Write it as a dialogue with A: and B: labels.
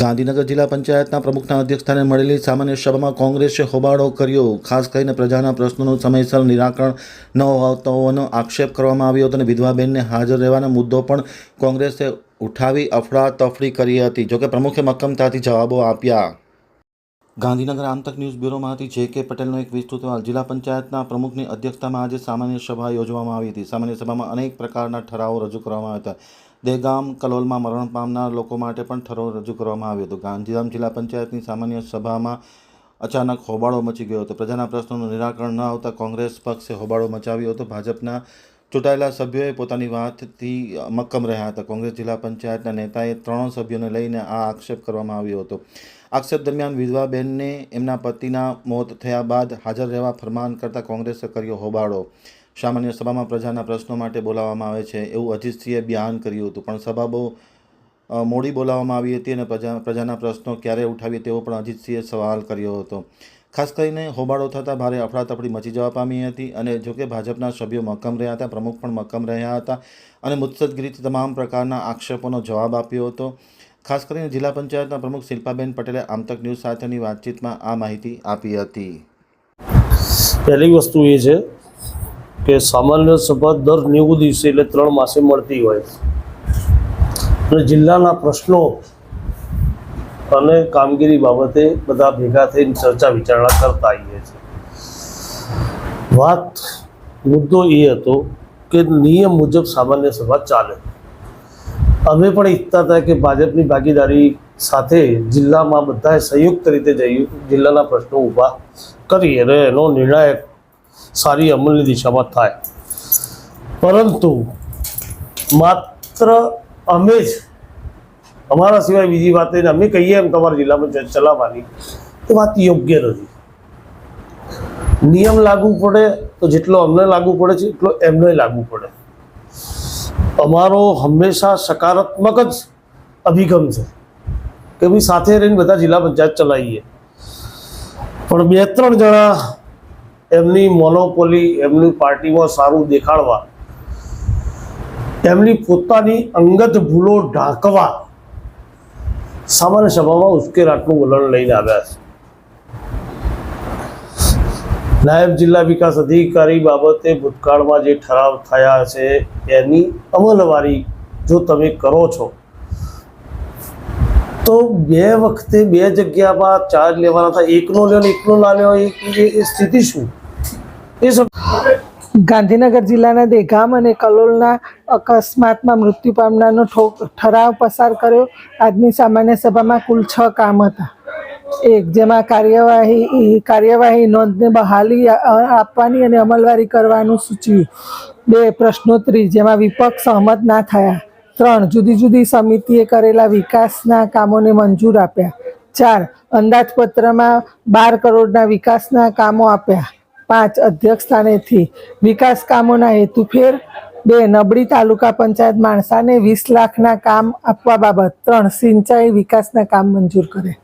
A: ગાંધીનગર જિલ્લા પંચાયતના પ્રમુખના અધ્યક્ષસ્થાને મળેલી સામાન્ય સભામાં કોંગ્રેસે હોબાળો કર્યો. ખાસ કરીને પ્રજાના પ્રશ્નોનું સમયસર નિરાકરણ ન હોવાનો આક્ષેપ કરવામાં આવ્યો હતો અને વિધવાબેનને હાજર રહેવાનો મુદ્દો પણ કોંગ્રેસે ઉઠાવી અફડાતફડી કરી હતી. જોકે પ્રમુખે મક્કમતાથી જવાબો આપ્યા. ગાંધીનગર આમતક ન્યૂઝ બ્યુરોમાંથી જે કે પટેલનો એક વિસ્તૃત અહેવાલ. જિલ્લા પંચાયતના પ્રમુખની અધ્યક્ષતામાં આજે સામાન્ય સભા યોજવામાં આવી હતી. સામાન્ય સભામાં અનેક પ્રકારના ઠરાવો રજૂ કરવામાં આવ્યા હતા. દહેગામ કલોલમાં મરણ પામનાર લોકો માટે પણ ઠરાવ રજૂ કરવામાં આવ્યો હતો. ગાંધીધામ જિલ્લા પંચાયતની સામાન્ય સભામાં અચાનક હોબાળો મચી ગયો હતો. પ્રજાના પ્રશ્નોનું નિરાકરણ ન આવતા કોંગ્રેસ પક્ષે હોબાળો મચાવ્યો હતો. ભાજપના ચૂંટાયેલા સભ્યોએ પોતાની વાતથી મક્કમ રહ્યા હતા. કોંગ્રેસ જિલ્લા પંચાયતના નેતાએ ત્રણ સભ્યોને લઈને આ આક્ષેપ કરવામાં આવ્યો હતો. આક્ષેપ દરમિયાન વિધવાબેનને એમના પતિના મોત થયા બાદ હાજર રહેવા ફરમાન કરતા કોંગ્રેસે કર્યો હોબાળો. સામાન્ય સભામાં પ્રજાના પ્રશ્નો માટે બોલાવવામાં આવે છે એવું અજીતસિંહે બયાન કર્યું હતું. પણ સભા બહુ મોડી બોલાવવામાં આવી હતી અને પ્રજા, પ્રજાના પ્રશ્નો ક્યારે ઉઠાવીએ તેવો પણ અજીતસિંહે સવાલ કર્યો હતો. ખાસ કરીને હોબાળો થતાં ભારે અફડાતફડી મચી જવા પામી હતી અને જોકે ભાજપના સભ્યો મક્કમ રહ્યા હતા, પ્રમુખ પણ મક્કમ રહ્યા હતા અને મુત્સદગીરીથી તમામ પ્રકારના આક્ષેપોનો જવાબ આપ્યો હતો. ખાસ કરીને જિલ્લા પંચાયતના પ્રમુખ શિલ્પાબેન પટેલે આમતક ન્યૂઝ સાથેની વાતચીતમાં આ માહિતી આપી હતી.
B: પહેલી વસ્તુ એ છે કે સામાન્ય સભા દર નેવું દિવસે એટલે ત્રણ માસે મળતી હોય. અને જિલ્લાના પ્રશ્નો અને કામગીરી બાબતે બધા ભેગા થઈને ચર્ચા વિચારણા કરતા આવીએ છીએ. વાત મુદ્દો એ હતો કે નિયમ મુજબ સામાન્ય સભા ચાલે. અમે પણ ઈચ્છતા હતા કે ભાજપની ભાગીદારી સાથે જિલ્લામાં બધાએ સંયુક્ત રીતે જઈ જિલ્લાના પ્રશ્નો ઊભા કરી અને એનો નિર્ણાયક સારી અમલની દિશામાં થાય. પરંતુ માત્ર અમે જ, અમારા સિવાય બીજી વાત એને અમે કહીએ એમ તમારા જિલ્લામાં ચલાવવાની, એ વાત યોગ્ય નથી. નિયમ લાગુ પડે તો જેટલો અમને લાગુ પડે છે, એટલો એમને લાગુ પડે. અમારો હંમેશા સકારાત્મક જ અભિગમ છે કે ભાઈ સાથે રહીને બધા જિલ્લા પંચાયત ચલાવીએ. પણ બે ત્રણ જણા એમની મોનોપોલી એમની પાર્ટીમાં સારું દેખાડવા, એમની પોતાની અંગત ભૂલો ઢાંકવા સામાન્ય સભામાં ઉશ્કેરાટનું વલણ લઈને આવ્યા છે. નાયબ જિલ્લા વિકાસ અધિકારી બાબતે ભૂતકાળમાં જે ઠરાવ થયા છે, એની અમલવારી જો તમે કરો છો, તો બે વખતે બે જગ્યામાં ચાર્જ લેવાના થાય એકનો લ્યો એકનો ના લ્યો, એ સ્થિતિ શું? એ
C: ગાંધીનગર જિલ્લાના દેગામ અને કલોલના અકસ્માતમાં મૃત્યુ પામનારનો ઠરાવ પસાર કર્યો. આજની સામાન્ય સભામાં કુલ છ કામ હતા. એક જેમાં કાર્યવાહી કાર્યવાહી નોંધને બહાલી આપવાની અને અમલવારી કરવાનું સૂચવ્યું. બે પ્રશ્નોત્તરી, જેમાં વિપક્ષ સહમત ના થયા. ત્રણ, જુદી જુદી સમિતિએ કરેલા વિકાસના કામોને મંજૂર આપ્યા. ચાર, અંદાજપત્રમાં બાર કરોડના વિકાસના કામો આપ્યા. પાંચ, અધ્યક્ષ સ્થાનેથી વિકાસ કામોના હેતુફેર બે, નબળી તાલુકા પંચાયત માણસાને વીસ લાખના કામ આપવા બાબત. ત્રણ, સિંચાઈ વિકાસના કામ મંજૂર કરે.